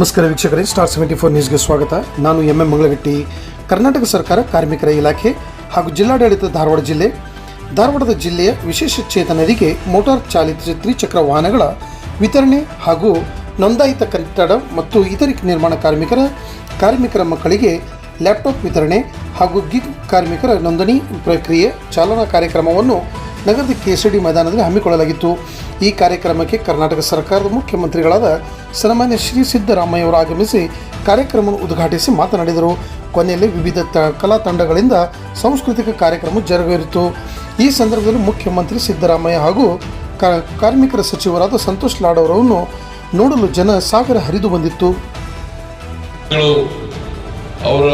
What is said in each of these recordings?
ನಮಸ್ಕಾರ ವೀಕ್ಷಕರೇ star seventy four ನ್ಯೂಸ್ಗೆ ಸ್ವಾಗತ. ನಾನು ಎಂ ಎಂ ಮಂಗಳಗಟ್ಟಿ. ಕರ್ನಾಟಕ ಸರ್ಕಾರ ಕಾರ್ಮಿಕರ ಇಲಾಖೆ ಹಾಗೂ ಜಿಲ್ಲಾಡಳಿತ ಧಾರವಾಡ ಜಿಲ್ಲೆ. ಧಾರವಾಡದ ಜಿಲ್ಲೆಯ ವಿಶೇಷ ಚೇತನರಿಗೆ ಮೋಟಾರ್ ಚಾಲಿತ ತ್ರಿಚಕ್ರ ವಾಹನಗಳ ವಿತರಣೆ ಹಾಗೂ ನೋಂದಾಯಿತ ಕಟ್ಟಡ ಮತ್ತು ಇತರೆ ನಿರ್ಮಾಣ ಕಾರ್ಮಿಕರ ಕಾರ್ಮಿಕರ ಮಕ್ಕಳಿಗೆ ಲ್ಯಾಪ್ಟಾಪ್ ವಿತರಣೆ ಹಾಗೂ ಗಿಗ್ ಕಾರ್ಮಿಕರ ನೋಂದಣಿ ಪ್ರಕ್ರಿಯೆ ಚಾಲನಾ ಕಾರ್ಯಕ್ರಮವನ್ನು ನಗರದ ಕೆಸಿಡಿ ಮೈದಾನದಲ್ಲಿ ಹಮ್ಮಿಕೊಳ್ಳಲಾಗಿತ್ತು. ಈ ಕಾರ್ಯಕ್ರಮಕ್ಕೆ ಕರ್ನಾಟಕ ಸರ್ಕಾರದ ಮುಖ್ಯಮಂತ್ರಿಗಳಾದ ಸನ್ಮಾನ್ಯ ಶ್ರೀ ಸಿದ್ದರಾಮಯ್ಯ ಅವರು ಆಗಮಿಸಿ ಕಾರ್ಯಕ್ರಮವನ್ನು ಉದ್ಘಾಟಿಸಿ ಮಾತನಾಡಿದರು. ಕೊನೆಯಲ್ಲಿ ವಿವಿಧ ತ ಕಲಾ ತಂಡಗಳಿಂದ ಸಾಂಸ್ಕೃತಿಕ ಕಾರ್ಯಕ್ರಮ ಜರುಗಿರಿತು ಈ ಸಂದರ್ಭದಲ್ಲಿ ಮುಖ್ಯಮಂತ್ರಿ ಸಿದ್ದರಾಮಯ್ಯ ಹಾಗೂ ಕಾರ್ಮಿಕರ ಸಚಿವರಾದ ಸಂತೋಷ್ ಲಾಡ್ ಅವರನ್ನು ನೋಡಲು ಜನ ಸಾವಿರ ಹರಿದು ಬಂದಿತ್ತು. ಅವರ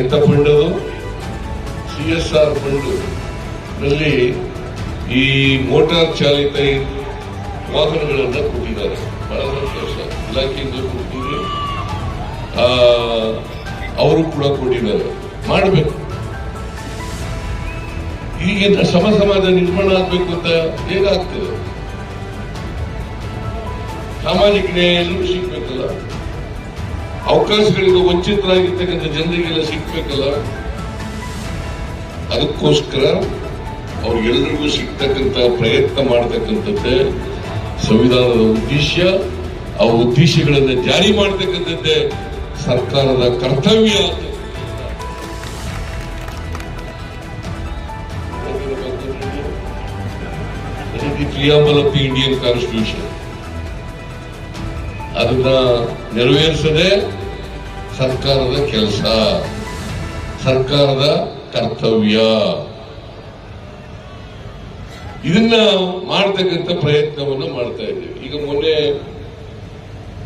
ಎಂತ ಫಂಡ್ ಸಿ ಎಸ್ ಆರ್ ಈ ಮೋಟಾರ್ ಚಾಲಿತ ವಾಹನಗಳನ್ನ ಕೊಟ್ಟಿದ್ದಾರೆ. ಬಹಳ ಸಂತೋಷ. ಇಲಾಖೆಯಿಂದ ಕೊಟ್ಟಿದ್ರು ಅವರು ಕೂಡ ಕೊಟ್ಟಿದ್ದಾರೆ. ಮಾಡಬೇಕು. ಈಗಿನ ಸಮ ಸಮಾಜ ನಿರ್ಮಾಣ ಆಗ್ಬೇಕು ಅಂತ ಹೇಗಾಗ್ತದೆ ಸಾಮಾಜಿಕ ನ್ಯಾಯ ಎಲ್ಲರೂ ಸಿಗ್ಬೇಕಲ್ಲ ಅವಕಾಶಗಳಿಂದ ವಂಚಿತರಾಗಿರ್ತಕ್ಕಂಥ ಜನರಿಗೆಲ್ಲ ಸಿಗ್ಬೇಕಲ್ಲ. ಅದಕ್ಕೋಸ್ಕರ ಅವ್ರಿಗೆಲ್ಲರಿಗೂ ಸಿಗ್ತಕ್ಕಂಥ ಪ್ರಯತ್ನ ಮಾಡ್ತಕ್ಕಂಥದ್ದೇ ಸಂವಿಧಾನದ ಉದ್ದೇಶ. ಆ ಉದ್ದೇಶಗಳನ್ನ ಜಾರಿ ಮಾಡ್ತಕ್ಕಂಥದ್ದೇ ಸರ್ಕಾರದ ಕರ್ತವ್ಯ preamble of the Indian constitution. ಅದನ್ನ ನೆರವೇರಿಸದೆ ಸರ್ಕಾರದ ಕೆಲಸ. ಸರ್ಕಾರದ ಕರ್ತವ್ಯ. ಇದನ್ನ ಮಾಡತಕ್ಕಂಥ ಪ್ರಯತ್ನವನ್ನು ಮಾಡ್ತಾ ಇದ್ದೀವಿ. ಈಗ ಮೊನ್ನೆ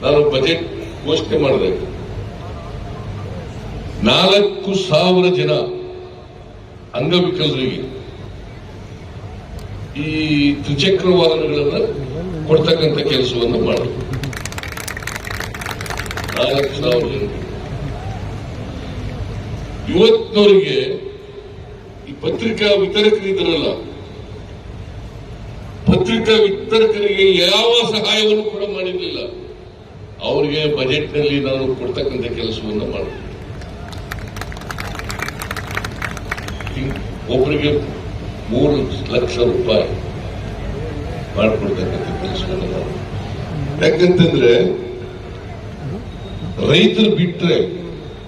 ನಾನು ಬಜೆಟ್ ಘೋಷಣೆ ಮಾಡಿದೆ. ನಾಲ್ಕು ಸಾವಿರ ಜನ ಅಂಗವಿಕಲರಿಗೆ ಈ ತ್ರಿಚಕ್ರ ವಾಹನಗಳನ್ನ ಕೊಡ್ತಕ್ಕಂಥ ಕೆಲಸವನ್ನು ಮಾಡಿದೆ ನಾಲ್ಕು ಸಾವಿರ ಜನ. ಇವತ್ತಿನವರಿಗೆ ಈ ಪತ್ರಿಕಾ ವಿತರಕರಿದ್ದಾರಲ್ಲ ಪತ್ರಿಕಾ ವಿತರಕರಿಗೆ ಯಾವ ಸಹಾಯವನ್ನು ಕೂಡ ಮಾಡಿರಲಿಲ್ಲ. ಅವರಿಗೆ ಬಜೆಟ್ನಲ್ಲಿ ನಾನು ಕೊಡ್ತಕ್ಕಂಥ ಕೆಲಸವನ್ನು ಮಾಡಿದೆ ಒಬ್ಬರಿಗೆ ಮೂರು ಲಕ್ಷ ರೂಪಾಯಿ ಮಾಡಿಕೊಡ್ತಕ್ಕಂಥ ಕೆಲಸವನ್ನು ಮಾಡಿದೆ ಯಾಕಂತಂದ್ರೆ, ರೈತರು ಬಿಟ್ಟರೆ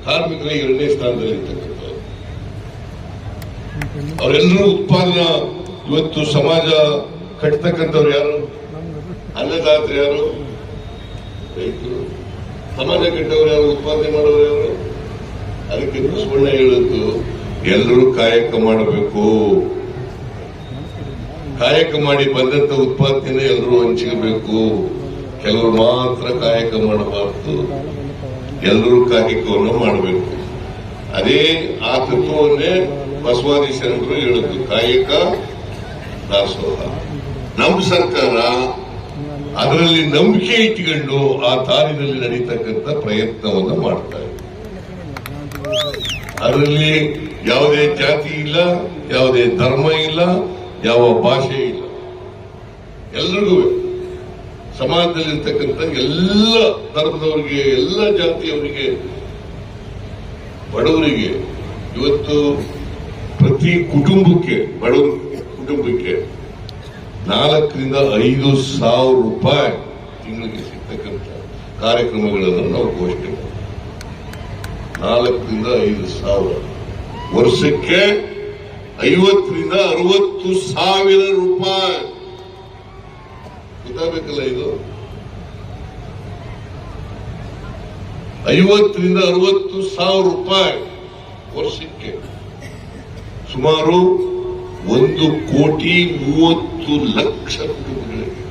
ಕಾರ್ಮಿಕರ ಎರಡನೇ ಸ್ಥಾನದಲ್ಲಿ ಇರ್ತಕ್ಕಂಥ ಅವರೆಲ್ಲರೂ ಉತ್ಪಾದನಾ, ಇವತ್ತು ಸಮಾಜ ಕಟ್ತಕ್ಕಂಥವ್ರು ಯಾರು? ಅನ್ನದಾತರು ಯಾರು ರೈತರು. ಸಮಾಜ ಕಟ್ಟವರು ಯಾರು? ಉತ್ಪಾದನೆ ಮಾಡೋರು ಯಾರು? ಅದಕ್ಕೆ ಬಸವಣ್ಣ ಹೇಳಿದ್ದು ಎಲ್ಲರೂ ಕಾಯಕ ಮಾಡಬೇಕು. ಕಾಯಕ ಮಾಡಿ ಬಂದಂತ ಉತ್ಪಾದನೆ ಎಲ್ಲರೂ ಹಂಚಿಕಬೇಕು ಕೆಲವರು ಮಾತ್ರ ಕಾಯಕ ಮಾಡಬಾರದು. ಎಲ್ಲರೂ ಕಾಯಕವನ್ನು ಮಾಡಬೇಕು. ಅದೇ ಆ ತತ್ವವನ್ನೇ ಬಸವಾದಿ ಶರಣರು ಕಾಯಕ ದಾಸೋಹ. ನಮ್ಮ ಸರ್ಕಾರ ಅದರಲ್ಲಿ ನಂಬಿಕೆ ಇಟ್ಟುಕೊಂಡು ಆ ದಾರಿನಲ್ಲಿ ನಡೀತಕ್ಕಂಥ ಪ್ರಯತ್ನವನ್ನು ಮಾಡ್ತಾ ಇದೆ. ಅದರಲ್ಲಿ ಯಾವುದೇ ಜಾತಿ ಇಲ್ಲ, ಯಾವುದೇ ಧರ್ಮ ಇಲ್ಲ, ಯಾವ ಭಾಷೆ ಇಲ್ಲ. ಎಲ್ಲರಿಗೂ ಸಮಾಜದಲ್ಲಿರ್ತಕ್ಕಂಥ ಎಲ್ಲ ಧರ್ಮದವರಿಗೆ, ಎಲ್ಲ ಜಾತಿಯವರಿಗೆ, ಬಡವರಿಗೆ, ಇವತ್ತು ಪ್ರತಿ ಕುಟುಂಬಕ್ಕೆ, ಬಡವರ ಕುಟುಂಬಕ್ಕೆ ನಾಲ್ಕರಿಂದ ಐದು ಸಾವಿರ ರೂಪಾಯಿ ತಿಂಗಳಿಗೆ ಸಿಗ್ತಕ್ಕಂಥ ಕಾರ್ಯಕ್ರಮಗಳನ್ನು ನಾವು ಘೋಷಣೆ. ನಾಲ್ಕರಿಂದ ಐದು ಸಾವಿರ. ವರ್ಷಕ್ಕೆ ಐವತ್ತರಿಂದ ಅರವತ್ತು ಸಾವಿರ ರೂಪಾಯಿ. ಗೊತ್ತಾಗಬೇಕಲ್ಲ ಇದು? ಐವತ್ತರಿಂದ ಅರವತ್ತು ಸಾವಿರ ರೂಪಾಯಿ ವರ್ಷಕ್ಕೆ. ಸುಮಾರು ಒಂದು ಕೋಟಿ ಮೂವತ್ತು ಲಕ್ಷ ಕುಟುಂಬಗಳಿಗೆ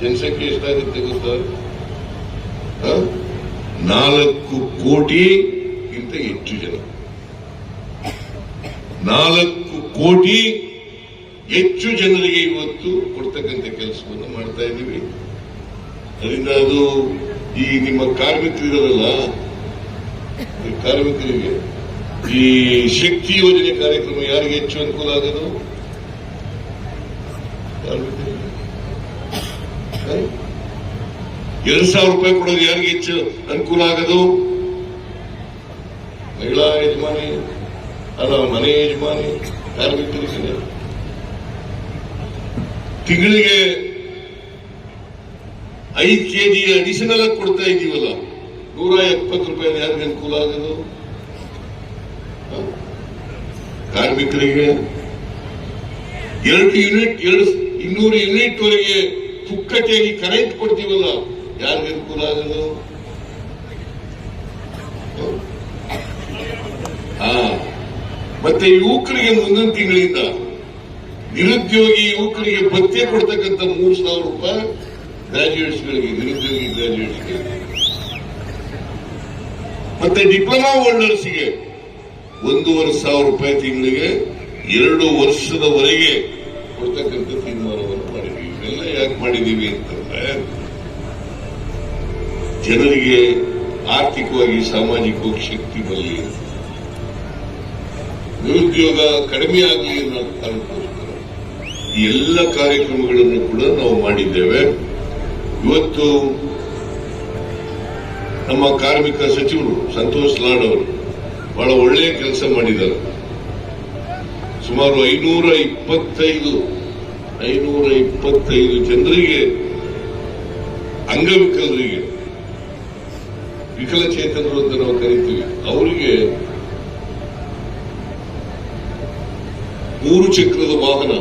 ಜನಸಂಖ್ಯೆ ಎಷ್ಟಾಗುತ್ತೆ ಗೊತ್ತಾ? ನಾಲ್ಕು ಕೋಟಿಗಿಂತ ಹೆಚ್ಚು ಜನ. ನಾಲ್ಕು ಕೋಟಿ ಹೆಚ್ಚು ಜನರಿಗೆ ಇವತ್ತು ಕೊಡ್ತಕ್ಕಂಥ ಕೆಲಸವನ್ನು ಮಾಡ್ತಾ ಇದ್ದೀವಿ. ಅದರಿಂದ ಅದು ಈ ನಿಮ್ಮ ಕಾರ್ಮಿಕರಿರಲ್ಲ ಕಾರ್ಮಿಕರಿಗೆ ಈ ಶಕ್ತಿ ಯೋಜನೆ ಕಾರ್ಯಕ್ರಮ ಯಾರಿಗೆ ಹೆಚ್ಚು ಅನುಕೂಲ ಆಗೋದು ಎರಡು ಸಾವಿರ ರೂಪಾಯಿ ಕೊಡೋದು ಯಾರಿಗೆ ಹೆಚ್ಚು ಅನುಕೂಲ ಆಗೋದು? ಮಹಿಳಾ ಯಜಮಾನಿ, ಅಲ್ಲ, ಮನೆ ಯಜಮಾನಿ ಕಾರ್ಮಿಕರಿಗೆ ತಿಂಗಳಿಗೆ ಐದು ಕೆಜಿ ಅಡಿಷನಲ್ ಆಗಿ ಕೊಡ್ತಾ ಇದೀವಲ್ಲ. ನೂರ ಎಪ್ಪತ್ತು ರೂಪಾಯಿ ಯಾರಿಗೆ ಅನುಕೂಲ ಆಗೋದು? ಕಾರ್ಮಿಕರಿಗೆ ಎರಡು ಯೂನಿಟ್ ಎರಡು ಇನ್ನೂರು ಯೂನಿಟ್ ವರೆಗೆ ಪುಕ್ಕಟೆಯಾಗಿ ಕರೆಂಟ್ ಕೊಡ್ತೀವಲ್ಲ, ಯಾರಿಗೆ ಅನುಕೂಲ ಆಗೋದು? ಹಾ. ಮತ್ತೆ ಯುವಕರಿಗೆ ಮುಂದಿನ ತಿಂಗಳಿಂದ ನಿರುದ್ಯೋಗಿ ಯುವಕರಿಗೆ ಭತ್ಯೆ ಕೊಡ್ತಕ್ಕಂಥ ಮೂರು ಸಾವಿರ ರೂಪಾಯಿ ಗ್ರಾಜ್ಯುಯೇಟ್ಸ್ಗಳಿಗೆ ನಿರುದ್ಯೋಗಿ ಗ್ರಾಜ್ಯುಯೇಟ್ಸ್ಗಳಿಗೆ ಮತ್ತೆ ಡಿಪ್ಲೊಮಾ ಹೋಲ್ಡರ್ಸ್ಗೆ ಒಂದೂವರೆ ಸಾವಿರ ರೂಪಾಯಿ ತಿಂಗಳಿಗೆ ಎರಡು ವರ್ಷದವರೆಗೆ ಕೊಡ್ತಕ್ಕಂಥ ತೀರ್ಮಾನವನ್ನು ಮಾಡಿದ್ದೀವಿ ಇವೆಲ್ಲ ಯಾಕೆ ಮಾಡಿದ್ದೀವಿ ಅಂತಂದ್ರೆ, ಜನರಿಗೆ ಆರ್ಥಿಕವಾಗಿ ಸಾಮಾಜಿಕವಾಗಿ ಶಕ್ತಿ ಬರಲಿ, ನಿರುದ್ಯೋಗ ಕಡಿಮೆ ಆಗಲಿ ಅನ್ನೋ ಕಾರಣಕ್ಕೋಸ್ಕರ ಈ ಎಲ್ಲ ಕಾರ್ಯಕ್ರಮಗಳನ್ನು ಕೂಡ ನಾವು ಮಾಡಿದ್ದೇವೆ. ಇವತ್ತು ನಮ್ಮ ಕಾರ್ಮಿಕ ಸಚಿವರು ಸಂತೋಷ್ ಲಾಡ್ ಅವರು ಬಹಳ ಒಳ್ಳೆಯ ಕೆಲಸ ಮಾಡಿದ್ದಾರೆ. ಸುಮಾರು ಐನೂರ ಇಪ್ಪತ್ತೈದು ಐನೂರ ಇಪ್ಪತ್ತೈದು ಜನರಿಗೆ, ಅಂಗವಿಕಲರಿಗೆ ವಿಕಲಚೇತನರು ಅಂತ ನಾವು ಕರಿತೀವಿ. ಅವರಿಗೆ ಮೂರು ಚಕ್ರದ ವಾಹನ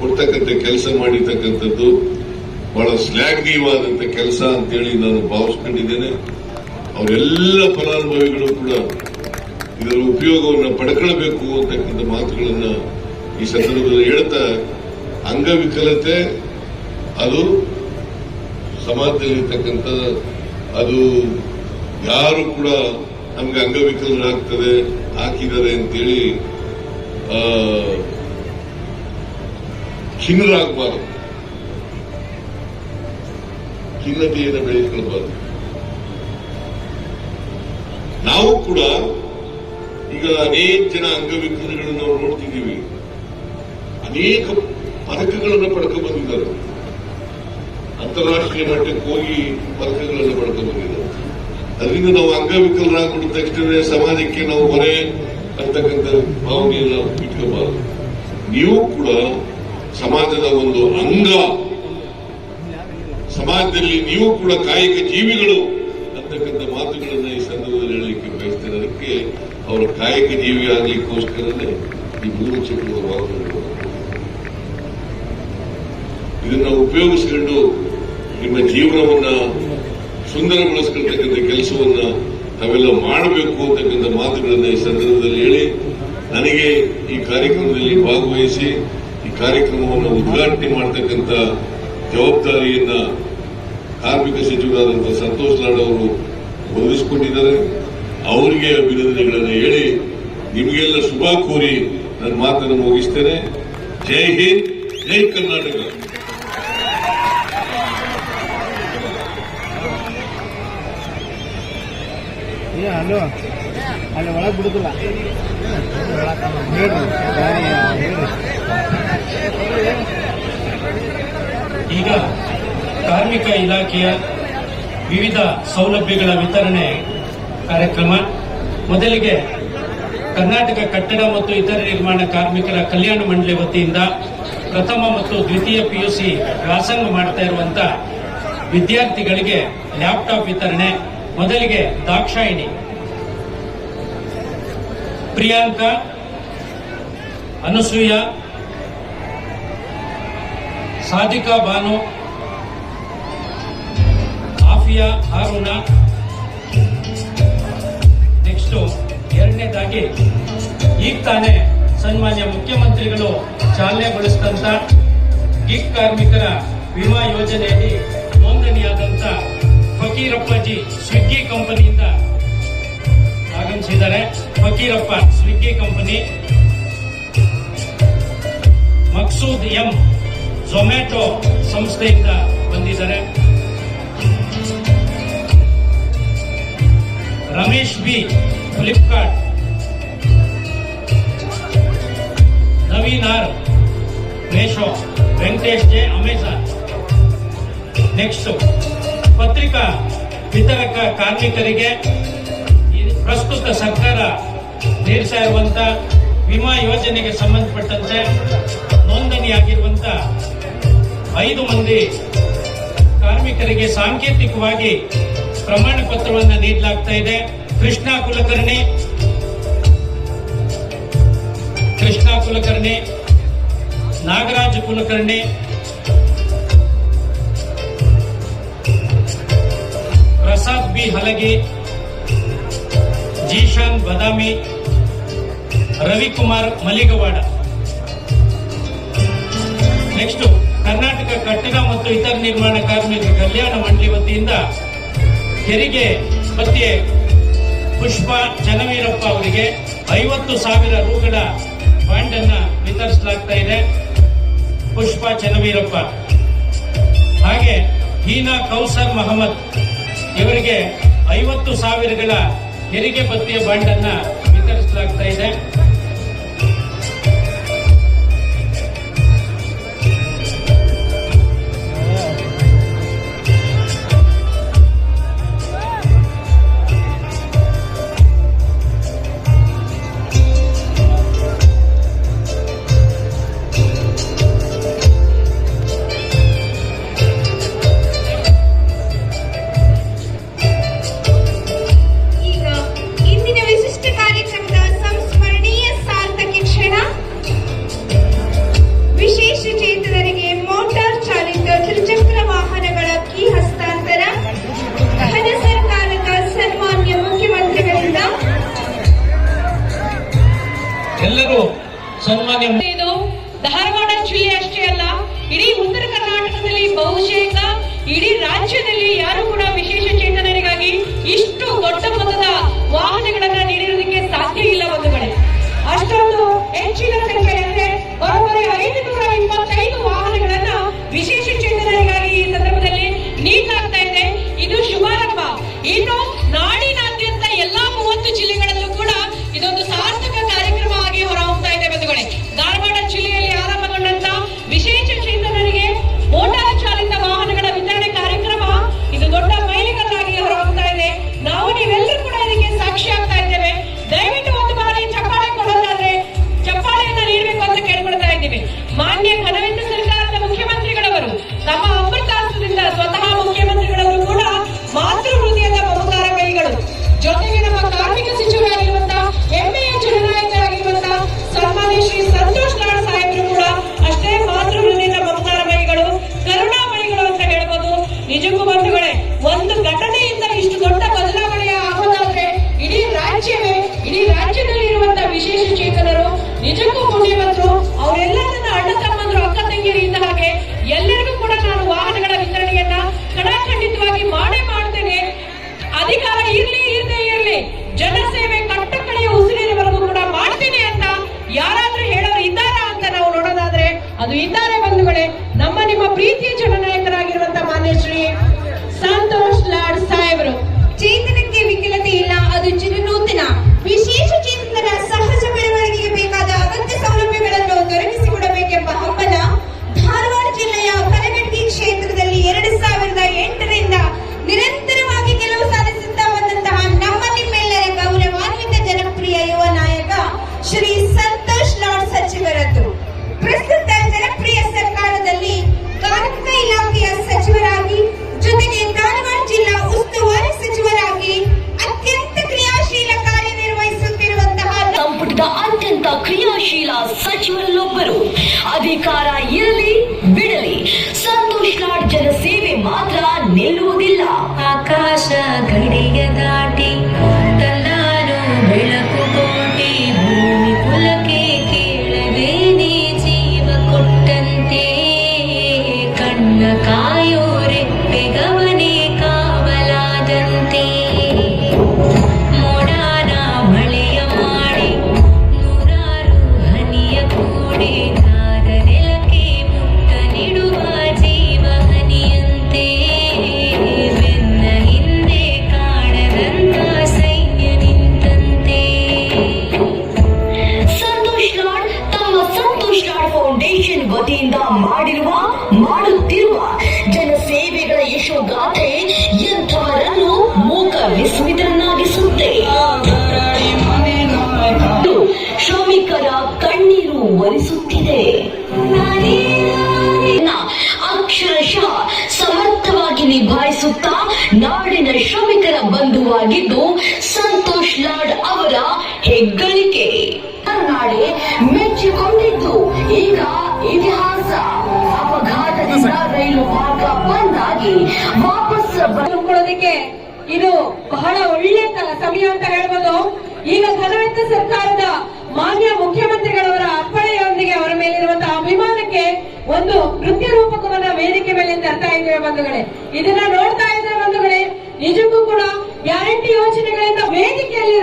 ಕೊಡ್ತಕ್ಕಂಥ ಕೆಲಸ ಮಾಡಿರ್ತಕ್ಕಂಥದ್ದು, ಬಹಳ ಶ್ಲಾಘನೀಯವಾದಂಥ ಕೆಲಸ ಅಂತೇಳಿ ನಾನು ಭಾವಿಸ್ಕೊಂಡಿದ್ದೇನೆ. ಅವರೆಲ್ಲ ಫಲಾನುಭವಿಗಳು ಕೂಡ ಇದರ ಉಪಯೋಗವನ್ನು ಪಡ್ಕೊಳ್ಬೇಕು ಅಂತಕ್ಕಂಥ ಮಾತುಗಳನ್ನ ಈ ಸಂದರ್ಭದಲ್ಲಿ ಹೇಳ್ತಾ, ಅಂಗವಿಕಲತೆ, ಅದು ಸಮಾಜದಲ್ಲಿರ್ತಕ್ಕಂಥ, ಅದು ಯಾರು ಕೂಡ ನಮ್ಗೆ ಅಂಗವಿಕಲರಾಗ್ತದೆ, ಹಾಕಿದ್ದಾರೆ ಅಂತೇಳಿ ಖಿನ್ನರಾಗಬಾರದು. ಖಿನ್ನತೆಯನ್ನು ಬೆಳೆಸ್ಕೊಳ್ಬಾರದು. ನಾವು ಕೂಡ ಈಗ ಅನೇಕ ಜನ ಅಂಗವಿಕಲಗಳನ್ನು ನಾವು ನೋಡ್ತಿದ್ದೀವಿ. ಅನೇಕ ಪದಕಗಳನ್ನು ಪಡ್ಕೊ ಬಂದಿದ್ದಾರೆ. ಅಂತಾರಾಷ್ಟ್ರೀಯ ಮಟ್ಟಕ್ಕೆ ಹೋಗಿ ಪದಕಗಳನ್ನು ಪಡ್ಕೊ ಬಂದಿದ್ದಾರೆ. ಅದರಿಂದ ನಾವು ಅಂಗವಿಕಲರಾಗ್ಬಿಟ್ಟ ತಕ್ಷಣ ಸಮಾಜಕ್ಕೆ ನಾವು ಹೊರೆ ಅಂತಕ್ಕಂಥ ಭಾವನೆಯನ್ನು ಇಟ್ಕೋಬಾರದು. ನೀವು ಕೂಡ ಸಮಾಜದ ಒಂದು ಅಂಗ. ಸಮಾಜದಲ್ಲಿ ನೀವು ಕೂಡ ಕಾಯಕ ಜೀವಿಗಳು ಅಂತಕ್ಕಂಥ ಮಾತುಗಳನ್ನ ಈ ಸಂದರ್ಭದಲ್ಲಿ ಹೇಳಲಿಕ್ಕೆ ಬಯಸ್ತೇನೆ ಅದಕ್ಕೆ ಅವರ ಕಾಯಕ ಜೀವಿ ಆಗ್ಲಿಕ್ಕೋಸ್ಕರನೇ ಈ ಮೂರು ಚಕ್ರದ ಇದನ್ನು ಉಪಯೋಗಿಸಿಕೊಂಡು ನಿಮ್ಮ ಜೀವನವನ್ನ ಸುಂದರಗೊಳಿಸ್ಕೊಳ್ತಕ್ಕಂಥ ಕೆಲಸವನ್ನ ತಾವೆಲ್ಲ ಮಾಡಬೇಕು ಅಂತಕ್ಕಂಥ ಮಾತುಗಳನ್ನು ಈ ಸಂದರ್ಭದಲ್ಲಿ ಹೇಳಿ, ನನಗೆ ಈ ಕಾರ್ಯಕ್ರಮದಲ್ಲಿ ಭಾಗವಹಿಸಿ, ಈ ಕಾರ್ಯಕ್ರಮವನ್ನು ಉದ್ಘಾಟನೆ ಮಾಡತಕ್ಕಂಥ ಜವಾಬ್ದಾರಿಯನ್ನ ಕಾರ್ಮಿಕ ಸಚಿವರಾದಂತಹ ಸಂತೋಷ್ ಲಾಡ್ ಅವರು ಒದಗಿಸಿಕೊಂಡಿದ್ದಾರೆ. ಅವರಿಗೆ ಅಭಿನಂದನೆಗಳನ್ನು ಹೇಳಿ ನಿಮಗೆಲ್ಲ ಶುಭ ಕೋರಿ ನನ್ನ ಮಾತನ್ನು ಮುಗಿಸ್ತೇನೆ. ಜೈ ಹಿಂದ್ ಜೈ ಕರ್ನಾಟಕ. ಏ ಅಲ್ಲೋ ಒಳಗೆ ಬಿಡುದಿಲ್ಲ. ಈಗ ಕಾರ್ಮಿಕ ಇಲಾಖೆಯ ವಿವಿಧ ಸೌಲಭ್ಯಗಳ ವಿತರಣೆ ಕಾರ್ಯಕ್ರಮ. ಮೊದಲಿಗೆ ಕರ್ನಾಟಕ ಕಟ್ಟಡ ಮತ್ತು ಇತರ ನಿರ್ಮಾಣ ಕಾರ್ಮಿಕರ ಕಲ್ಯಾಣ ಮಂಡಳಿ ವತಿಯಿಂದ ಪ್ರಥಮ ಮತ್ತು ದ್ವಿತೀಯ ಪಿಯುಸಿ ವ್ಯಾಸಂಗ ಮಾಡ್ತಾ ಇರುವಂತ ವಿದ್ಯಾರ್ಥಿಗಳಿಗೆ ಲ್ಯಾಪ್ಟಾಪ್ ವಿತರಣೆ, ಮೊದಲಿಗೆ ದಾಕ್ಷಾಯಿಣಿ. ಪ್ರಿಯಾಂಕಾ, ಅನಸೂಯ, ಸಾಧಿಕಾ ಬಾನು, ಆಫಿಯಾ ಹಾರೂನ ನೆಕ್ಸ್ಟ್ ಎರಡನೇದಾಗಿ ಈಗ ತಾನೇ ಸನ್ಮಾನ್ಯ ಮುಖ್ಯಮಂತ್ರಿಗಳು ಚಾಲನೆಗೊಳಿಸಿದಂತ ಗಿಗ್ ಕಾರ್ಮಿಕರ ವಿಮಾ ಯೋಜನೆಯಲ್ಲಿ ನೋಂದಣಿಯಾದಂತ ಫಕೀರಪ್ಪಜಿ ಸ್ವಿಗ್ಗಿ ಕಂಪನಿಯಿಂದ ಆಗಮಿಸಿದ್ದಾರೆ. Fakirappa Swiggy company. Maqsood M Zomato ಸಂಸ್ಥೆಯಿಂದ ಬಂದಿದ್ದಾರೆ. Ramesh B Flipkart Naveen R Meesho Venkatesh J Amazon next ಪತ್ರಿಕಾ ವಿತರಕ ಕಾರ್ಮಿಕರಿಗೆ ಪ್ರಸ್ತುತ ಸರ್ಕಾರ ನೀಡಿಸ್ತಾ ಇರುವಂಥ ವಿಮಾ ಯೋಜನೆಗೆ ಸಂಬಂಧಪಟ್ಟಂತೆ ನೋಂದಣಿಯಾಗಿರುವಂಥ ಐದು ಮಂದಿ ಕಾರ್ಮಿಕರಿಗೆ ಸಾಂಕೇತಿಕವಾಗಿ ಪ್ರಮಾಣ ಪತ್ರವನ್ನು ನೀಡಲಾಗ್ತಾ ಇದೆ. ಕೃಷ್ಣ ಕುಲಕರ್ಣಿ. ಕೃಷ್ಣ ಕುಲಕರ್ಣಿ. ನಾಗರಾಜ ಕುಲಕರ್ಣಿ. ಪ್ರಸಾದ್ ಬಿ ಹಲಗಿ. ಜೀಶಾನ್ ಬದಾಮಿ. ರವಿಕುಮಾರ್ ಮಲಿಗವಾಡ. ನೆಕ್ಸ್ಟ್ ಕರ್ನಾಟಕ ಕಟ್ಟಡ ಮತ್ತು ಇತರ ನಿರ್ಮಾಣ ಕಾರ್ಮಿಕ ಕಲ್ಯಾಣ ಮಂಡಳಿ ವತಿಯಿಂದ ತೆರಿಗೆ ಪತ್ಯೆ ಪುಷ್ಪ ಚನ್ನವೀರಪ್ಪ ಅವರಿಗೆ ಐವತ್ತು ಸಾವಿರ ರೂಗಳ ಬಾಂಡ್ ಅನ್ನ ವಿತರಿಸಲಾಗ್ತಾ ಇದೆ. ಪುಷ್ಪ ಚನ್ನವೀರಪ್ಪ. ಹಾಗೆ ಹೀನಾ ಕೌಸರ್ ಮಹಮ್ಮದ್ ಇವರಿಗೆ ಐವತ್ತು ಸಾವಿರಗಳ ತೆರಿಗೆ ಪತ್ತೆಯ ಬಾಂಡ್ ಅನ್ನ ವಿತರಿಸಲಾಗ್ತಾ ಇದೆ. ನಿಲ್ಲುವುದಿಲ್ಲ ಆಕಾಶ ಗಡಿಯದ ಒರಿಸುತ್ತಿದೆ. ಅಕ್ಷರಶಃ ಸಮರ್ಥವಾಗಿ ನಿಭಾಯಿಸುತ್ತಾ ನಾಡಿನ ಶ್ರಮಿಕರ ಬಂಧುವಾಗಿದ್ದು ಸಂತೋಷ್ ಲಾಡ್ ಅವರ ಹೆಗ್ಗಳಿಕೆ. ನಾಡೆ ಮೆಚ್ಚಿಕೊಂಡಿದ್ದು ಈಗ ಇತಿಹಾಸ. ಅಪಘಾತದಿಂದ ರೈಲು ಮಾರ್ಗ ಬಂದ್ ವಾಪಸ್ ಬಂದುಕೊಳ್ಳೋದಕ್ಕೆ ಇದು ಬಹಳ ಒಳ್ಳೆಯ ಸಮಯ ಅಂತ ಹೇಳ್ಬೋದು. ಈಗ ಸರ್ಕಾರದ ಮಾನ್ಯ ಮುಖ್ಯಮಂತ್ರಿಗಳವರ ಅಪ್ಪಣೆಯೊಂದಿಗೆ ಅವರ ಮೇಲಿರುವಂತಹ ಅಭಿಮಾನಕ್ಕೆ ಒಂದು ನೃತ್ಯ ರೂಪಕವನ್ನ ವೇದಿಕೆ ಮೇಲೆ ತರ್ತಾ ಇದ್ದೇವೆ ಬಂಧುಗಳೇ. ಇದನ್ನ ನೋಡ್ತಾ ಇದ್ರೆ ಬಂಧುಗಳೇ. ನಿಜಕ್ಕೂ ಕೂಡ ಗ್ಯಾರಂಟಿ ಯೋಜನೆಗಳಿಂದ ವೇದಿಕೆಯಲ್ಲಿ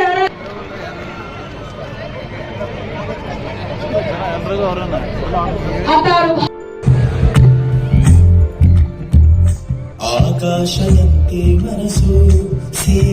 ಆಕಾಶದಂತೆ ಮನಸ್ಸು ಸೇವೆಗೆ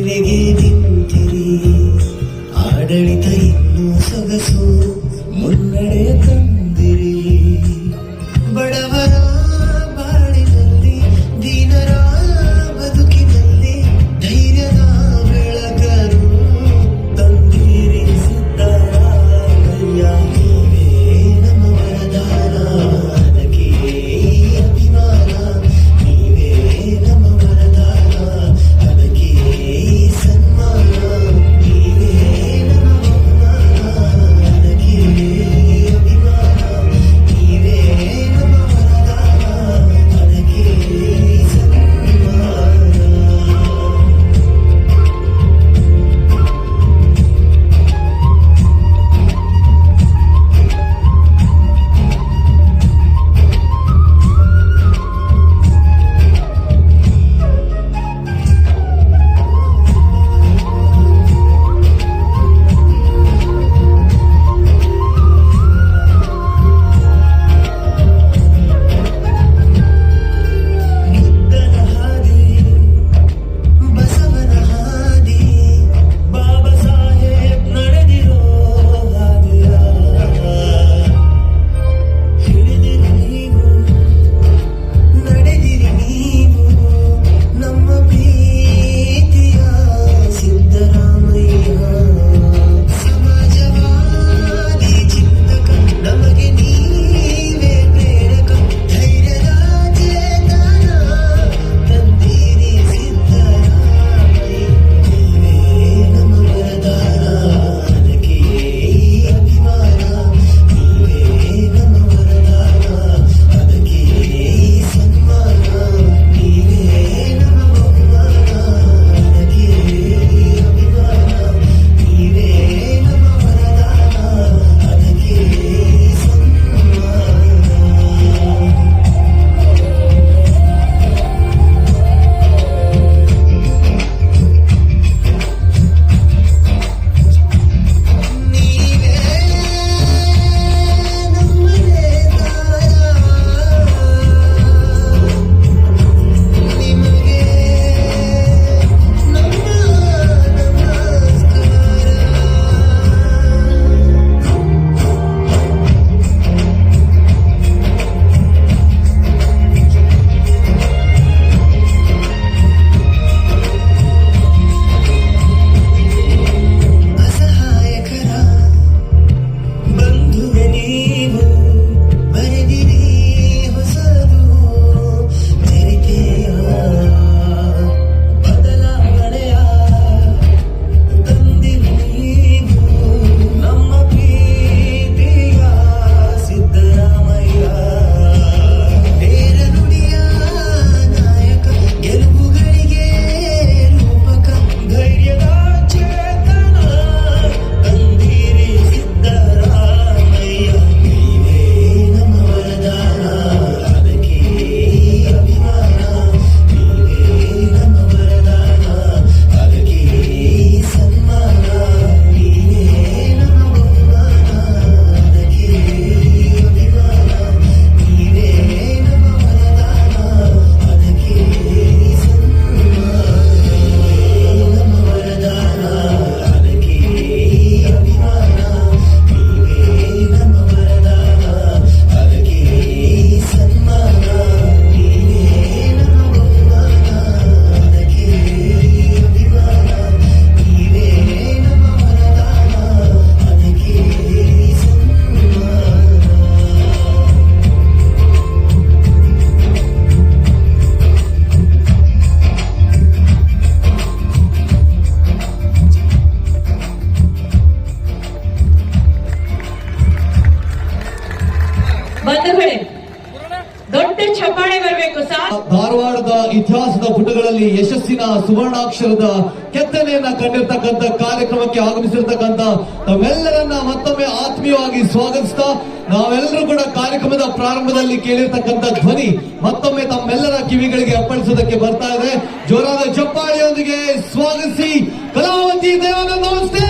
ಅಕ್ಷರದ ಕೆತ್ತನೆಯನ್ನ ಕಂಡಿರ್ತಕ್ಕಂಥ ಕಾರ್ಯಕ್ರಮಕ್ಕೆ ಆಗಮಿಸಿರ್ತಕ್ಕಂಥ ತಮ್ಮೆಲ್ಲರನ್ನ ಮತ್ತೊಮ್ಮೆ ಆತ್ಮೀಯವಾಗಿ ಸ್ವಾಗತಿಸ್ತಾ ನಾವೆಲ್ಲರೂ ಕೂಡ ಕಾರ್ಯಕ್ರಮದ ಪ್ರಾರಂಭದಲ್ಲಿ ಕೇಳಿರ್ತಕ್ಕಂಥ ಧ್ವನಿ ಮತ್ತೊಮ್ಮೆ ತಮ್ಮೆಲ್ಲರ ಕಿವಿಗಳಿಗೆ ಅಪ್ಪಳಿಸೋದಕ್ಕೆ ಬರ್ತಾ ಇದೆ. ಜೋರಾದ ಚಪ್ಪಾಳಿಯೊಂದಿಗೆ ಸ್ವಾಗತಿಸಿ. ಕಲಾವತಿ ದೇವಾನಂದ ನಮಸ್ತೆ!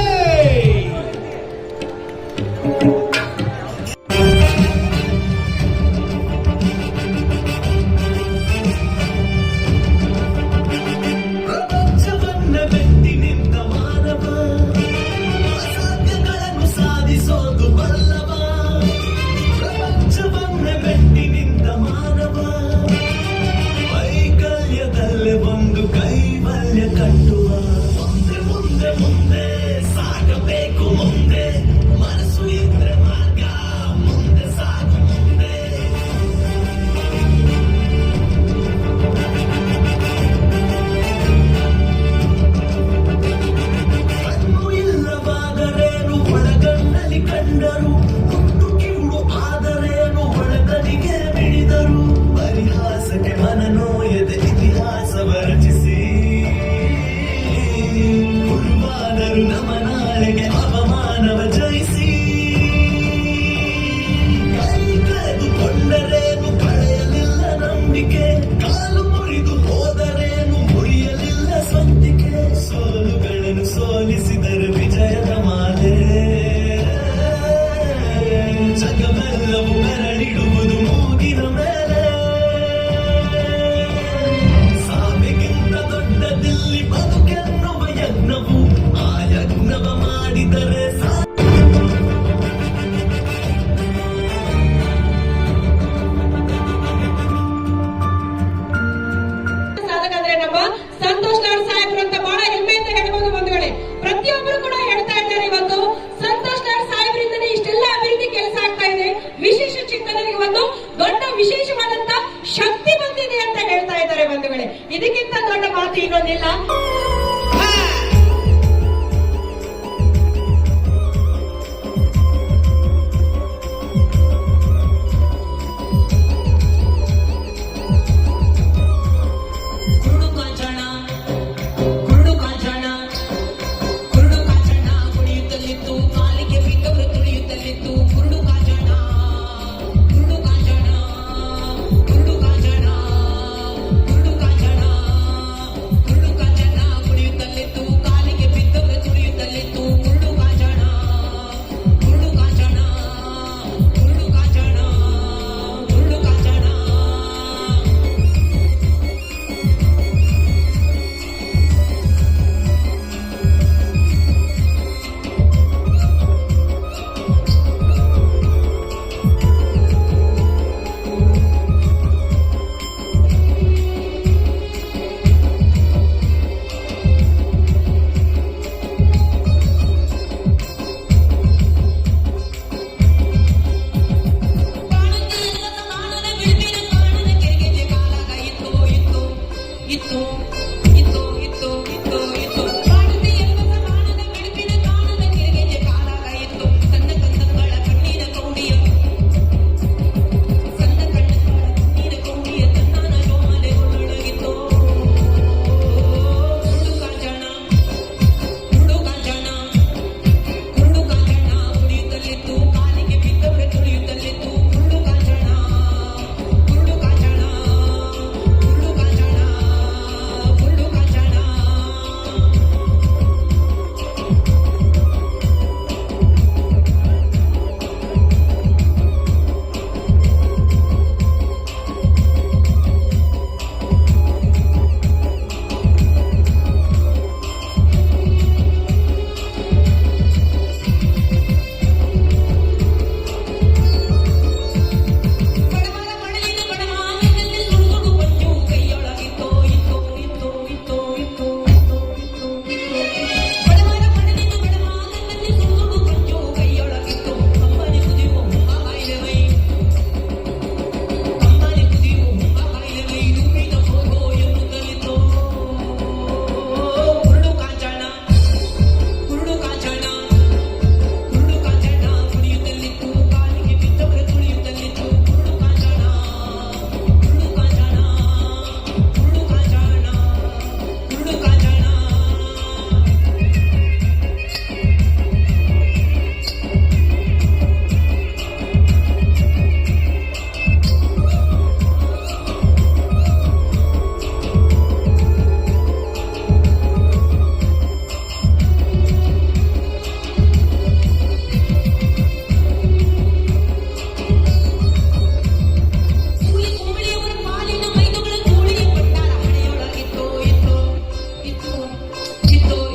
感觉。ಇದಕ್ಕಿಂತ ದೊಡ್ಡ ಮಾತು ಇನ್ನೊಂದಿಲ್ಲ.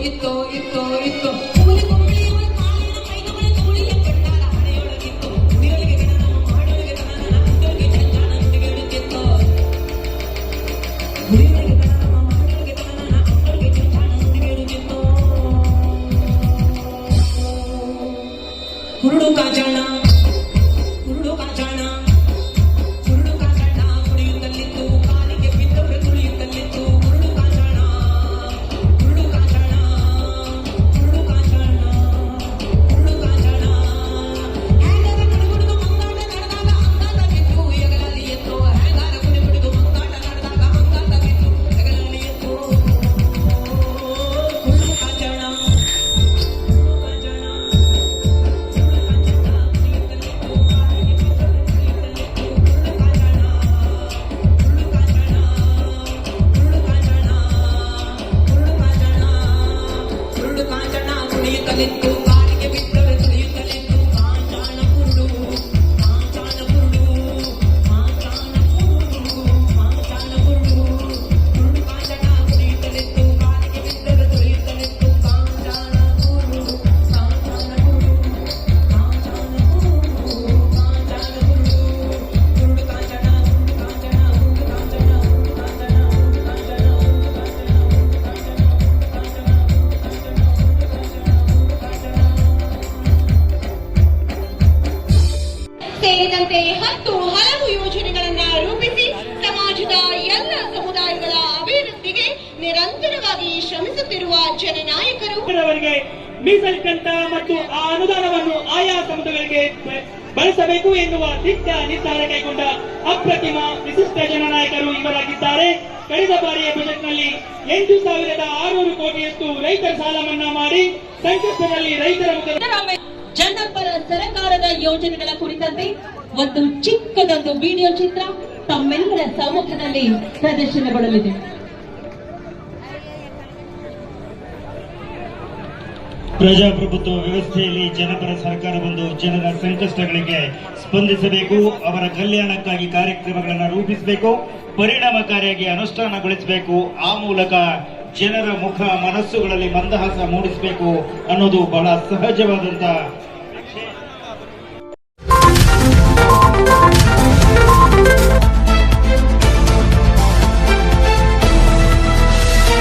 ito, ito, ito. ಬಳಸಬೇಕು ಎನ್ನುವ ದಿಟ್ಟ ನಿರ್ಧಾರ ಕೈಗೊಂಡ ಅಪ್ರತಿಮ ವಿಶಿಷ್ಟ ಜನನಾಯಕರು ಇವರಾಗಿದ್ದಾರೆ. ಕಳೆದ ಬಾರಿಯ ಬಜೆಟ್ನಲ್ಲಿ ಎಂಟು ಸಾವಿರದ ಆರುನೂರು ಕೋಟಿಯಷ್ಟು ರೈತರ ಸಾಲ ಮನ್ನಾ ಮಾಡಿ ಸಂಕಷ್ಟದಲ್ಲಿ ರೈತರ ಜನಪರ ಸರ್ಕಾರದ ಯೋಜನೆಗಳ ಕುರಿತಂತೆ ಒಂದು ಚಿಕ್ಕದೊಂದು ವಿಡಿಯೋ ಚಿತ್ರ ತಮ್ಮೆಲ್ಲರ ಸಮ್ಮುಖದಲ್ಲಿ ಪ್ರದರ್ಶನಗೊಳ್ಳಲಿದೆ. ಪ್ರಜಾಪ್ರಭುತ್ವ ವ್ಯವಸ್ಥೆಯಲ್ಲಿ ಜನಪರ ಸರ್ಕಾರ ಬಂದು ಜನರ ಸಂಕಷ್ಟಗಳಿಗೆ ಸ್ಪಂದಿಸಬೇಕು, ಅವರ ಕಲ್ಯಾಣಕ್ಕಾಗಿ ಕಾರ್ಯಕ್ರಮಗಳನ್ನು ರೂಪಿಸಬೇಕು, ಪರಿಣಾಮಕಾರಿಯಾಗಿ ಅನುಷ್ಠಾನಗೊಳಿಸಬೇಕು, ಆ ಮೂಲಕ ಜನರ ಮುಖ, ಮನಸ್ಸುಗಳಲ್ಲಿ ಮಂದಹಾಸ ಮೂಡಿಸಬೇಕು ಅನ್ನೋದು ಬಹಳ ಸಹಜವಾದಂತ